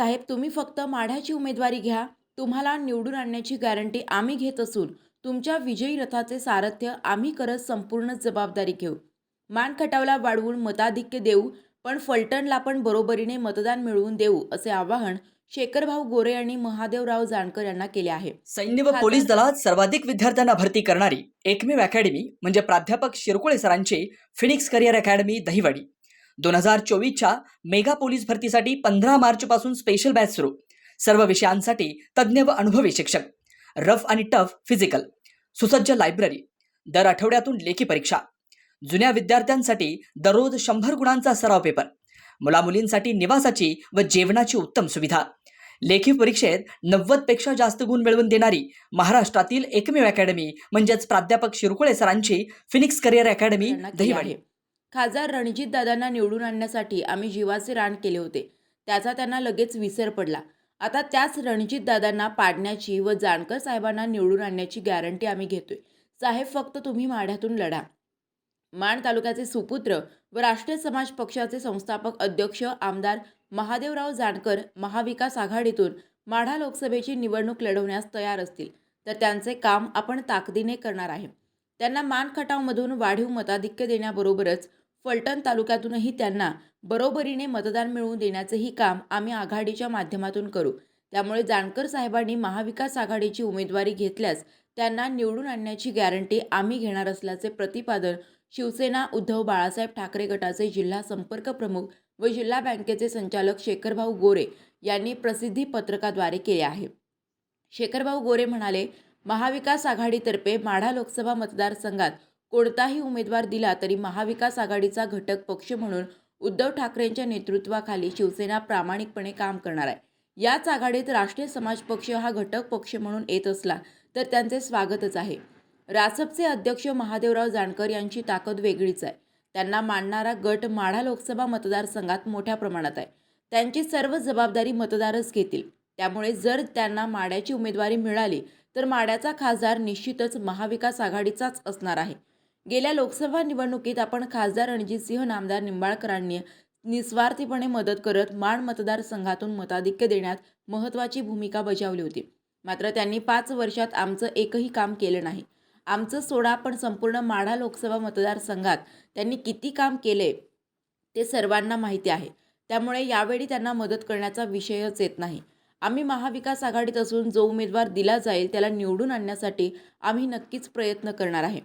साहेब तुम्ही फक्त माढ्याची उमेदवारी घ्या. तुम्हाला निवडून आणण्याची गॅरंटी आम्ही घेत असून तुमच्या विजयी रथाचे सारथ्य आम्ही करत संपूर्ण जबाबदारी घेऊ. मान खटावला वाढवून मताधिक्य देऊ पण फलटणला पण बरोबरीने मतदान मिळवून देऊ असे आवाहन शेखरभाऊ गोरे यांनी महादेवराव जानकर यांना केले आहे. सैन्य व पोलीस दलात सर्वाधिक विद्यार्थ्यांना भरती करणारी एकमेव अकॅडमी म्हणजे प्राध्यापक शिरकुळे सरांची फिनिक्स करिअर अकॅडमी दहिवडी. दोन हजार चोवीसच्या मेगा पोलीस भरतीसाठी पंधरा मार्च पासून स्पेशल बॅच सुरू. सर्व विषयांसाठी तज्ज्ञ व अनुभवी शिक्षक. रफ आणि टफ फिजिकल सुसज्ज लायब्ररी दर आठवड्यातून लेखी परीक्षा. जुन्या विद्यार्थ्यांसाठी दररोज शंभर गुणांचा सराव पेपर मुलामुलींसाठी निवासाची व जेवणाची उत्तम सुविधा. लेखी परीक्षेत नव्वदपेक्षा जास्त गुण मिळवून देणारी महाराष्ट्रातील एकमेव अकॅडमी म्हणजेच प्राध्यापक शिरकुळे सरांची फिनिक्स करिअर अकॅडमी दहिवाडी. खासदार रणजित दादांना निवडून आणण्यासाठी आम्ही जीवाचे रान केले होते. त्याचा त्यांना लगेच विसर पडला. आता त्याच रणजित दादांना पाडण्याची व जानकर साहेबांना निवडून आणण्याची गॅरंटी आम्ही घेतोय. साहेब फक्त तुम्ही माढ्यातून लढा. माण तालुक्याचे सुपुत्र व राष्ट्रीय समाज पक्षाचे संस्थापक अध्यक्ष आमदार महादेवराव जानकर महाविकास आघाडीतून माढा लोकसभेची निवडणूक लढवण्यास तयार असतील. तर त्यांचे काम आपण ताकदीने करणार आहे. त्यांना मान खटावमधून वाढीव मताधिक्य देण्याबरोबरच फलटण तालुक्यातूनही त्यांना बरोबरीने मतदान मिळवून देण्याचेही काम आम्ही आघाडीच्या माध्यमातून करू. त्यामुळे जानकर साहेबांनी महाविकास आघाडीची उमेदवारी घेतल्यास त्यांना निवडून आणण्याची गॅरंटी आम्ही घेणार असल्याचे प्रतिपादन शिवसेना उद्धव बाळासाहेब ठाकरे गटाचे जिल्हा संपर्क प्रमुख व जिल्हा बँकेचे संचालक शेखरभाऊ गोरे यांनी प्रसिद्धी पत्रकाद्वारे केले आहे. शेखरभाऊ गोरे म्हणाले महाविकास आघाडीतर्फे माढा लोकसभा मतदारसंघात कोणताही उमेदवार दिला तरी महाविकास आघाडीचा घटक पक्ष म्हणून उद्धव ठाकरेंच्या नेतृत्वाखाली शिवसेना प्रामाणिकपणे काम करणार आहे. याच आघाडीत राष्ट्रीय समाज पक्ष हा घटक पक्ष म्हणून येत असला तर त्यांचे स्वागतच आहे. रासपचे अध्यक्ष महादेवराव जानकर यांची ताकद वेगळीच आहे. त्यांना मानणारा गट माढा लोकसभा मतदारसंघात मोठ्या प्रमाणात आहे. त्यांची सर्व जबाबदारी मतदारच घेतील. त्यामुळे जर त्यांना माड्याची उमेदवारी मिळाली तर माड्याचा खासदार निश्चितच महाविकास आघाडीचाच असणार आहे. गेल्या लोकसभा निवडणुकीत आपण खासदार रणजितसिंह नामदार निंबाळकरांनी निस्वार्थीपणे मदत करत माण मतदारसंघातून मताधिक्य देण्यात महत्त्वाची भूमिका बजावली होती. मात्र त्यांनी पाच वर्षात आमचं एकही काम केलं नाही. आमचं सोडा पण संपूर्ण माढा लोकसभा मतदारसंघात त्यांनी किती काम केले ते सर्वांना माहिती आहे. त्यामुळे यावेळी त्यांना मदत करण्याचा विषयच येत नाही. आम्ही महाविकास आघाडीत असून जो उमेदवार दिला जाईल त्याला निवडून आणण्यासाठी आम्ही नक्कीच प्रयत्न करणार आहे.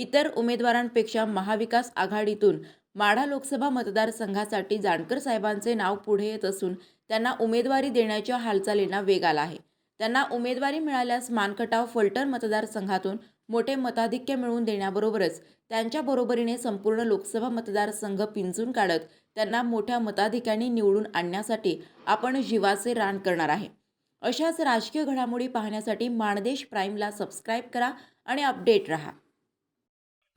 इतर उमेदवारांपेक्षा महाविकास आघाडीतून माढा लोकसभा मतदारसंघासाठी जानकर साहेबांचे नाव पुढे येत असून त्यांना उमेदवारी देण्याच्या हालचालींना वेग आला आहे. त्यांना उमेदवारी मिळाल्यास मानखटाव फलटण मतदारसंघातून मोठे मताधिक्य मिळवून देण्याबरोबरच त्यांच्या बरोबरीने संपूर्ण लोकसभा मतदारसंघ पिंजून काढत त्यांना मोठ्या मताधिक्याने निवडून आणण्यासाठी आपण जीवाचे रान करणार आहे. अशाच राजकीय घडामोडी पाहण्यासाठी माणदेश प्राईमला सबस्क्राईब करा आणि अपडेट रहा.